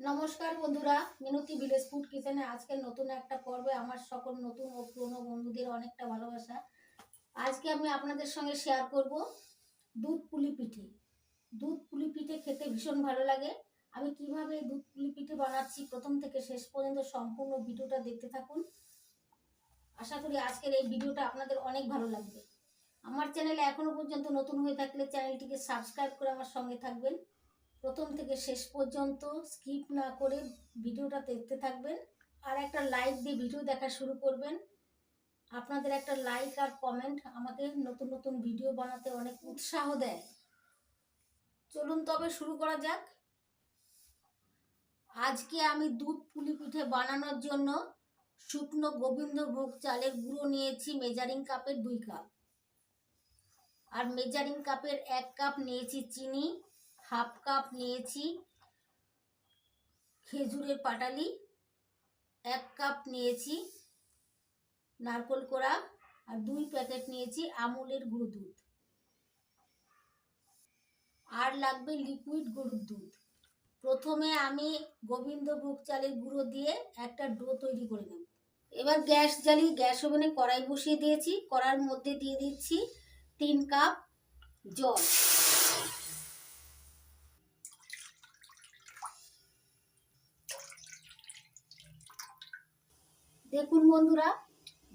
নমস্কার বন্ধুরা, মিনতি village food কিচেনে আজকের নতুন একটা পর্বে আমার সকল নতুন ও পুরনো বন্ধুদের অনেকটা ভালোবাসা। আজকে আমি আপনাদের সঙ্গে শেয়ার করব দুধ পুলি পিঠে। দুধ পুলি পিঠে খেতে ভীষণ ভালো লাগে। আমি কীভাবে দুধ পুলি পিঠে বানাচ্ছি প্রথম থেকে শেষ পর্যন্ত সম্পূর্ণ ভিডিওটা দেখতে থাকুন। আশা করি আজকের এই ভিডিওটা আপনাদের অনেক ভালো লাগবে। আমার চ্যানেলে এখনও পর্যন্ত নতুন হয়ে থাকলে চ্যানেলটিকে সাবস্ক্রাইব করে আমার সঙ্গে থাকবেন। প্রথম থেকে শেষ পর্যন্ত স্কিপ না করে ভিডিওটা দেখতে থাকবেন। আর একটা লাইক দিয়ে ভিডিও দেখা শুরু করবেন। আপনাদের একটা লাইক আর কমেন্ট আমাকে নতুন নতুন ভিডিও বানাতে অনেক উৎসাহ দেয়। চলুন তবে শুরু করা যাক। আজকে আমি দুধ পুলি পিঠে বানানোর জন্য শুকনো গোবিন্দভোগ চালের গুঁড়ো নিয়েছি মেজারিং কাপের দুই কাপ আর মেজারিং কাপের এক কাপ নিয়েছি চিনি। হাফ কাপ নিয়েছি খেজুরের পাটালি, এক কাপ নিয়েছি নারকোল কোড়া আর দুই প্যাকেট নিয়েছি আমুলের গুঁড়ো দুধ। আর লাগবে লিকুইড গরুর দুধ। প্রথমে আমি গোবিন্দভোগ চালের গুঁড়ো দিয়ে একটা ডো তৈরি করে নেব। এবার গ্যাস জ্বালিয়ে গ্যাস ওভেনে কড়াই বসিয়ে দিয়েছি। কড়ার মধ্যে দিয়ে দিচ্ছি তিন কাপ জল। দেখুন বন্ধুরা,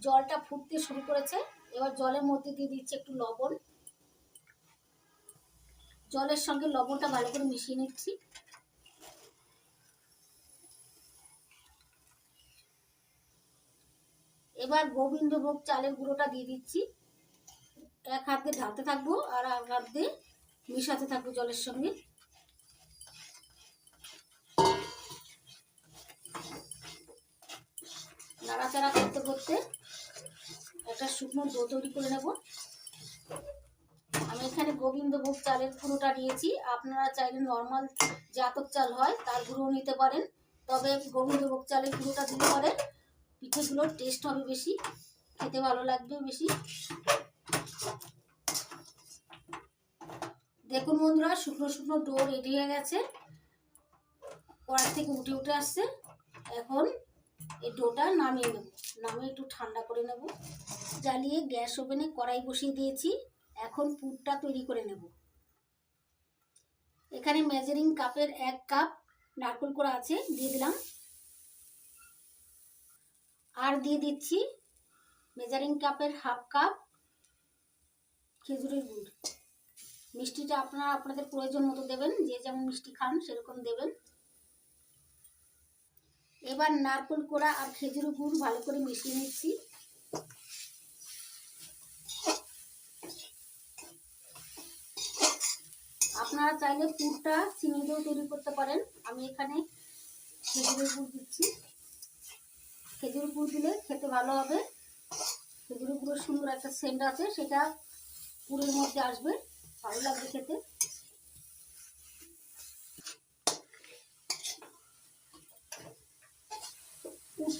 জলটা ফুটতে শুরু করেছে। এবার জলের মধ্যে দিয়ে দিচ্ছি একটু লবণ। জলের সঙ্গে লবণটা ভালো করে মিশিয়ে নিচ্ছি। এবার গোবিন্দভোগ চালের গুঁড়োটা দিয়ে দিচ্ছি। এক হাত দিয়ে ঢালতে থাকব আর এক হাত দিয়ে মিশাতে থাকব জলের সঙ্গে। নাড়াচাড়া করতে করতে একটা শুকনো ডো তৈরি করে নেব। আমি এখানে গোবিন্দভোগ চালের গুঁড়োটা নিয়েছি। আপনারা চাইলে নর্মাল জাতক চাল হয়, তার গুঁড়ো নিতে পারেন। তবে গোবিন্দভোগ চালের গুঁড়োটা দিতে পারেন। পিঠেগুলোর টেস্ট হবে বেশি, খেতে ভালো লাগবে বেশি। দেখুন বন্ধুরা, শুকনো শুকনো ডো রেডি হয়ে গেছে। কড়ার থেকে উঠে উঠে আসছে। এখন এই ডোটা নামিয়ে নেব। নামিয়ে একটু ঠান্ডা করে নেব। জ্বালিয়ে গ্যাস ওভেনে কড়াই বসিয়ে দিয়েছি। এখন পুরটা তৈরি করে নেব। এখানে মেজারিং কাপের এক কাপ নারকেল করা আছে, দিয়ে দিলাম। আর দিয়ে দিচ্ছি মেজারিং কাপের হাফ কাপ খেজুরের গুড়। মিষ্টিটা আপনারা, আপনাদের প্রয়োজন মতো দেবেন। যে যেমন মিষ্টি খান, সেরকম দেবেন। এবার নারকেল কোড়া আর খেজুর গুড় ভালো করে মিশিয়ে নিচ্ছি। আপনারা চাইলে পুরটা চিনি দিয়েও তৈরি করতে পারেন। আমি এখানে খেজুরের গুড় দিচ্ছি। খেজুর গুড় দিলে খেতে ভালো হবে। খেজুরের গুড়ের সুন্দর একটা সেন্ট আছে, সেটা পুরের মধ্যে আসবে। ভালো লাগবে খেতে।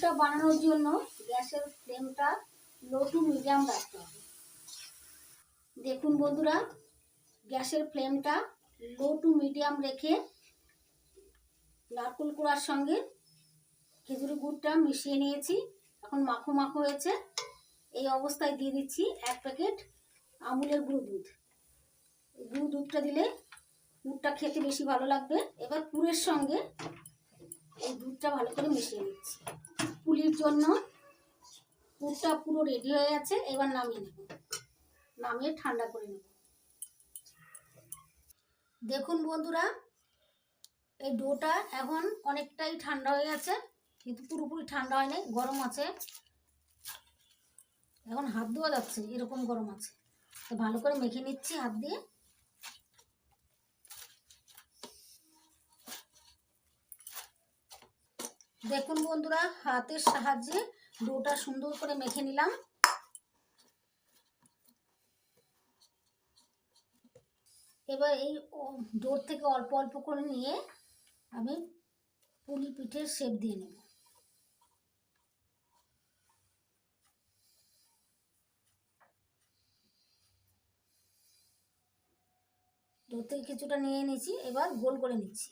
পুরটা বানানোর জন্য গ্যাসের ফ্লেমটা লো টু মিডিয়াম রাখতে হবে। দেখুন বন্ধুরা, গ্যাসের ফ্লেমটা লো টু মিডিয়াম রেখে নারকুল কুড়ার সঙ্গে খেজুরি গুড়টা মিশিয়ে নিয়েছি। এখন মাখো মাখো হয়েছে। এই অবস্থায় দিয়ে দিচ্ছি এক প্যাকেট আমুলের গুঁড়ো দুধ। গুঁড়ো দুধটা দিলে গুড়টা খেতে বেশি ভালো লাগবে। এবার পুরের সঙ্গে এই দুধটা ভালো করে মিশিয়ে নিচ্ছি। পুলির জন্য পুরটা পুরো রেডি হয়ে গেছে, এবার নামিয়ে নেব। নামিয়ে ঠান্ডা করে নেব। দেখুন বন্ধুরা, এই ডোটা এখন অনেকটাই ঠান্ডা হয়ে গেছে, কিন্তু পুরোপুরি ঠান্ডা হয়নি, গরম আছে। এখন হাত ধোয়া যাচ্ছে, এরকম গরম আছে। তো ভালো করে মেখে নিচ্ছি হাত দিয়ে। দেখুন বন্ধুরা, হাতের সাহায্যে ডোটা সুন্দর করে মেখে নিলাম। এবার এই ডোর থেকে অল্প অল্প করে নিয়ে আমি পুলি পিঠের শেপ দিয়ে নেব। ডোর থেকে কিছুটা নিয়ে নিয়েছি, এবার গোল করে নিচ্ছি।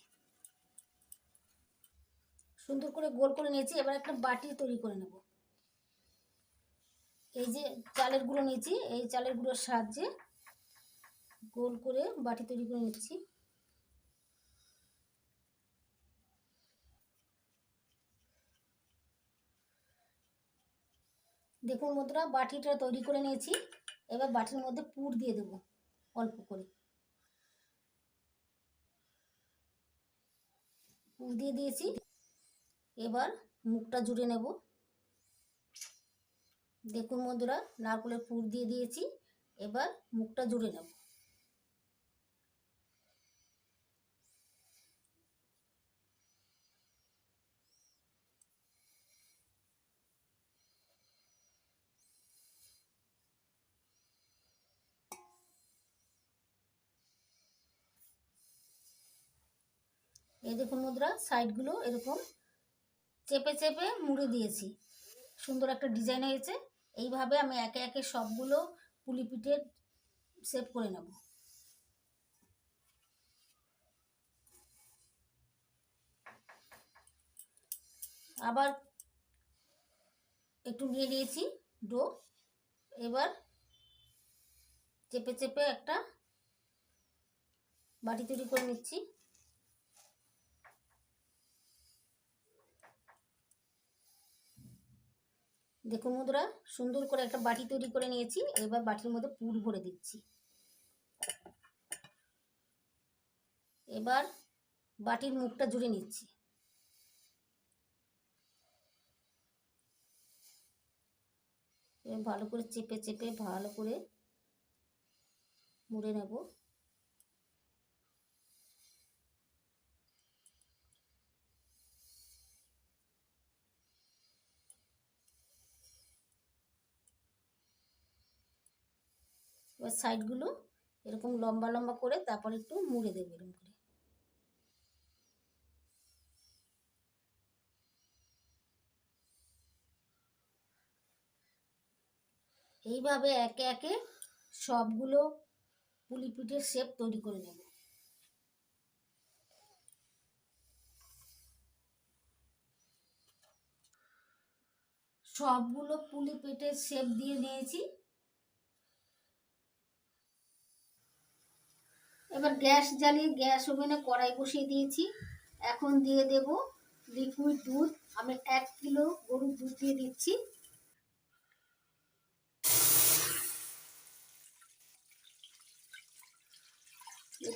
সুন্দর করে গোল করে নিয়েছি, এবার একটা বাটি তৈরি করে নেব। এই যে চালের গুঁড়ো নিয়েছি, এই চালের গুঁড়োর সাহায্যে গোল করে বাটি তৈরি করে নিচ্ছি। দেখুন বন্ধুরা, বাটিটা তৈরি করে নিয়েছি, এবার বাটির মধ্যে পুর দিয়ে দেব অল্প করে। পুর দিয়ে দিয়েছি। এবার মুখটা জুড়ে নেব। দেখুন বন্ধুরা, নারকলের পুর দিয়ে দিয়েছি, এবার মুখটা জুড়ে নেব। এই দেখুন মুদ্রা সাইডগুলো এরকম চেপে চেপে মুড়ে দিয়েছি। সুন্দর একটা ডিজাইন হয়েছে। এইভাবে আমি একে একে সবগুলো পুলি পিঠে সেভ করে নেব। আবার একটু নিয়ে নিয়েছি ডো। এবার চেপে চেপে একটা বাটি তৈরি করে নিচ্ছি। দেখুন বন্ধুরা, সুন্দর করে একটা বাটি তৈরি করে নিয়েছি। এবার বাটির মধ্যে পুর ভরে দিচ্ছি। এবার বাটির মুখটা জুড়ে নিচ্ছি। ভালো করে চেপে চেপে ভালো করে মুড়ে নেব। এবার সাইডগুলো এরকম লম্বা লম্বা করে তারপর একটু মুড়ে দেবো এরকম করে। এইভাবে একে একে সবগুলো পুলি পিঠের শেপ তৈরি করে নেব। সবগুলো পুলি পিঠের শেপ দিয়ে নিয়েছি। এবার গ্যাস জ্বালিয়ে গ্যাস ওভেনে কড়াই বসিয়ে দিয়েছি। এখন দিয়ে দেব লিকুইড দুধ। আমি এক কিলো গরুর দুধ দিয়ে দিচ্ছি।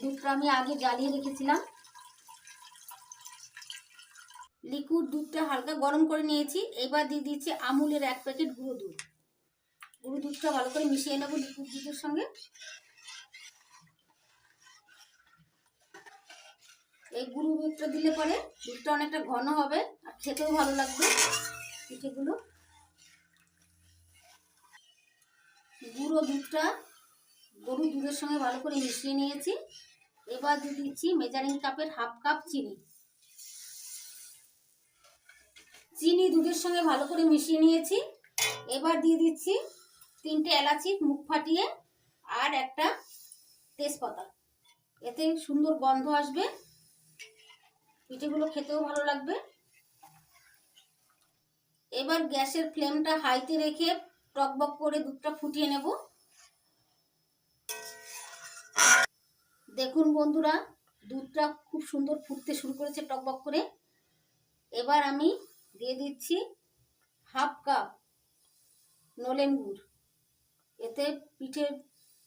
দুধটা আমি আগে জ্বালিয়ে রেখেছিলাম। লিকুইড দুধটা হালকা গরম করে নিয়েছি। এবার দিয়ে দিচ্ছি আমুলের এক প্যাকেট গুঁড়ো দুধ। গুঁড়ো দুধটা ভালো করে মিশিয়ে নেব লিকুইড দুধের সঙ্গে। এই গুঁড়ো দুধটা দিলে পরে দুধটা অনেকটা ঘন হবে, আর খেতেও ভালো লাগবে পিঠেগুলো। গুঁড়ো দুধটা, গরুর দুধের সঙ্গে ভালো করে মিশিয়ে নিয়েছি। এবার দিয়ে দিচ্ছি মেজারিং কাপের হাফ কাপ চিনি। চিনি দুধের সঙ্গে ভালো করে মিশিয়ে নিয়েছি। এবার দিয়ে দিচ্ছি তিনটে এলাচি মুখ ফাটিয়ে আর একটা তেজপাতা। এতে সুন্দর গন্ধ আসবে। পিঠেগুলো খেতেও ভালো লাগবে। এবার গ্যাসের ফ্লেমটা হাইতে রেখে টকবক করে দুধটা ফুটিয়ে নেব। দেখুন বন্ধুরা, দুধটা খুব সুন্দর ফুটতে শুরু করেছে টকবক করে। এবার আমি দিয়ে দিচ্ছি হাফ কাপ নলেন গুড়। এতে পিঠের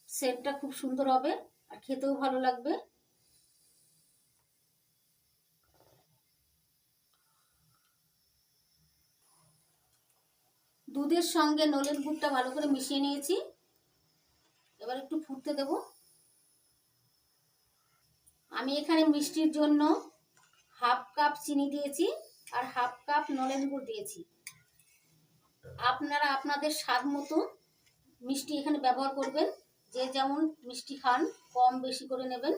সেন্টটা খুব সুন্দর হবে আর খেতেও ভালো লাগবে। দুধের সঙ্গে নলের গুড়টা ভালো করে মিশিয়ে নিয়েছি। এবার একটু ফুটতে দেব। আমি এখানে মিষ্টির জন্য হাফ কাপ চিনি দিয়েছি আর হাফ কাপ নলেন গুড় দিয়েছি। আপনারা আপনাদের স্বাদ মতো মিষ্টি এখানে ব্যবহার করবেন। যে যেমন মিষ্টি খান, কম বেশি করে নেবেন।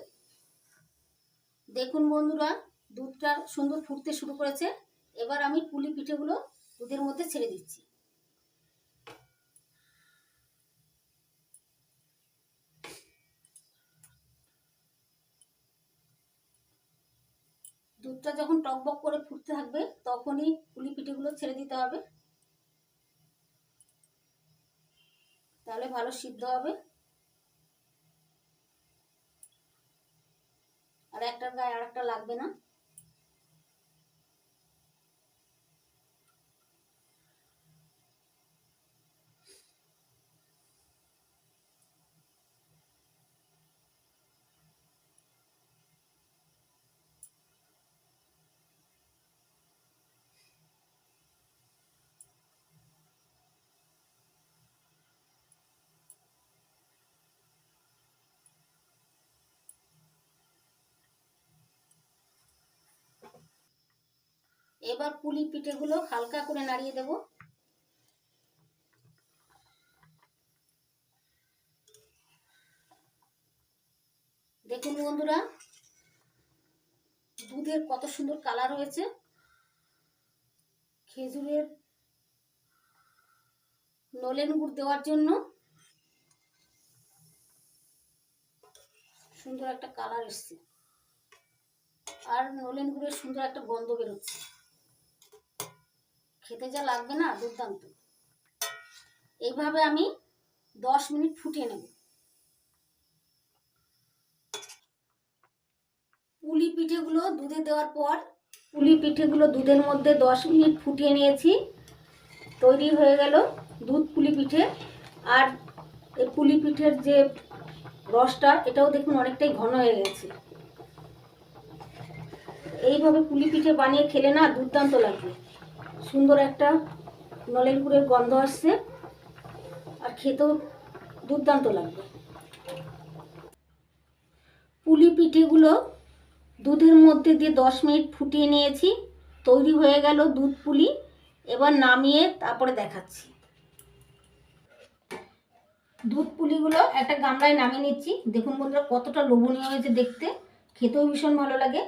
দেখুন বন্ধুরা, দুধটা সুন্দর ফুটতে শুরু করেছে। এবার আমি পুলি পিঠেগুলো দুধের মধ্যে ছেড়ে দিচ্ছি। দুধটা যখন টকবক করে ফুটতে থাকবে, তখনই পুলি পিঠেগুলো ছেড়ে দিতে হবে। তাহলে ভালো সিদ্ধ হবে। আর একটার গায়ে আর একটা লাগবে না। এবার পুলি পিঠেগুলো হালকা করে নাড়িয়ে দেব। দেখুন বন্ধুরা, দুধের কত সুন্দর কালার হয়েছে। খেজুরের নলেন গুড় দেওয়ার জন্য সুন্দর একটা কালার এসছে। আর নলেন গুড়ের সুন্দর একটা গন্ধ বেরোচ্ছে। খেতে যা লাগবে না, দুর্দান্ত। এইভাবে আমি দশ মিনিট ফুটিয়ে নেব। পুলি পিঠেগুলো দুধে দেওয়ার পর, পুলি পিঠেগুলো দুধের মধ্যে দশ মিনিট ফুটিয়ে নিয়েছি। তৈরি হয়ে গেল দুধ পুলি পিঠে। আর এই পুলি পিঠের যে রসটা, এটাও দেখুন অনেকটাই ঘন হয়ে গেছে। এইভাবে পুলি পিঠে বানিয়ে খেলে না দুর্দান্ত লাগবে। সুন্দর একটা নলেন গুড়ের গন্ধ আসছে আর খেতেও দুর্দান্ত লাগবে। পুলি পিঠেগুলো দুধের মধ্যে দিয়ে দশ মিনিট ফুটিয়ে নিয়েছি, তৈরি হয়ে গেল দুধ পুলি। এবার নামিয়ে তারপরে দেখাচ্ছি। দুধ পুলিগুলো একটা গামলায় নামিয়ে নিচ্ছি। দেখুন বন্ধুরা, কতটা লোভনীয় হয়েছে দেখতে। খেতেও ভীষণ ভালো লাগে।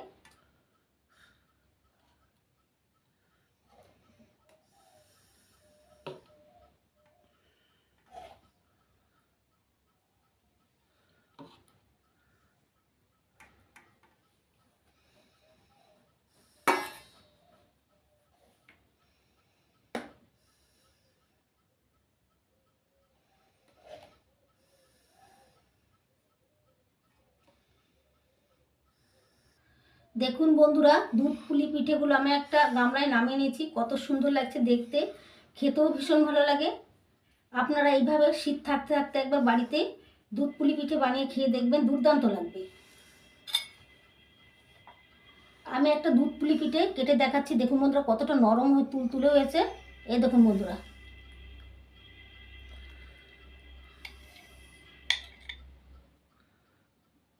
দেখুন বন্ধুরা, দুধ পুলি পিঠেগুলো আমি একটা গামলায় নামিয়ে নিয়েছি। কত সুন্দর লাগছে দেখতে। খেতেও ভীষণ ভালো লাগে। আপনারা এইভাবে শীত থাকতে থাকতে একবার বাড়িতে দুধ পুলি পিঠে বানিয়ে খেয়ে দেখবেন, দুর্দান্ত লাগবে। আমি একটা দুধ পুলি পিঠে কেটে দেখাচ্ছি। দেখুন বন্ধুরা, কতটা নরম হয়ে তুল তুলে হয়েছে। এই দেখুন বন্ধুরা।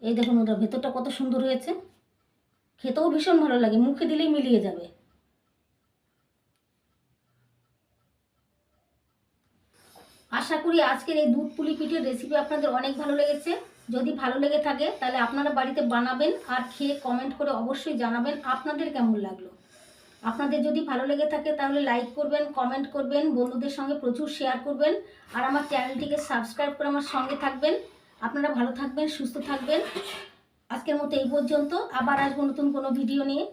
এই দেখুন বন্ধুরা, ভেতরটা কত সুন্দর হয়েছে। খেতেও ভীষণ ভালো লাগে, মুখে দিলেই মিলিয়ে যাবে। আশা করি আজকের এই দুধ পুলি পিঠের রেসিপি আপনাদের অনেক ভালো লেগেছে। যদি ভালো লেগে থাকে, তাহলে আপনারা বাড়িতে বানাবেন আর খেয়ে কমেন্ট করে অবশ্যই জানাবেন আপনাদের কেমন লাগল। আপনাদের যদি ভালো লেগে থাকে, তাহলে লাইক করবেন কমেন্ট করবেন, বন্ধুদের সঙ্গে প্রচুর শেয়ার করবেন, আর আমার চ্যানেলটিকে সাবস্ক্রাইব করে আমার সঙ্গে থাকবেন। আপনারা ভালো থাকবেন, সুস্থ থাকবেন। আজকের মতো এই পর্যন্ত। আবার আসব নতুন কোনো ভিডিও নিয়ে।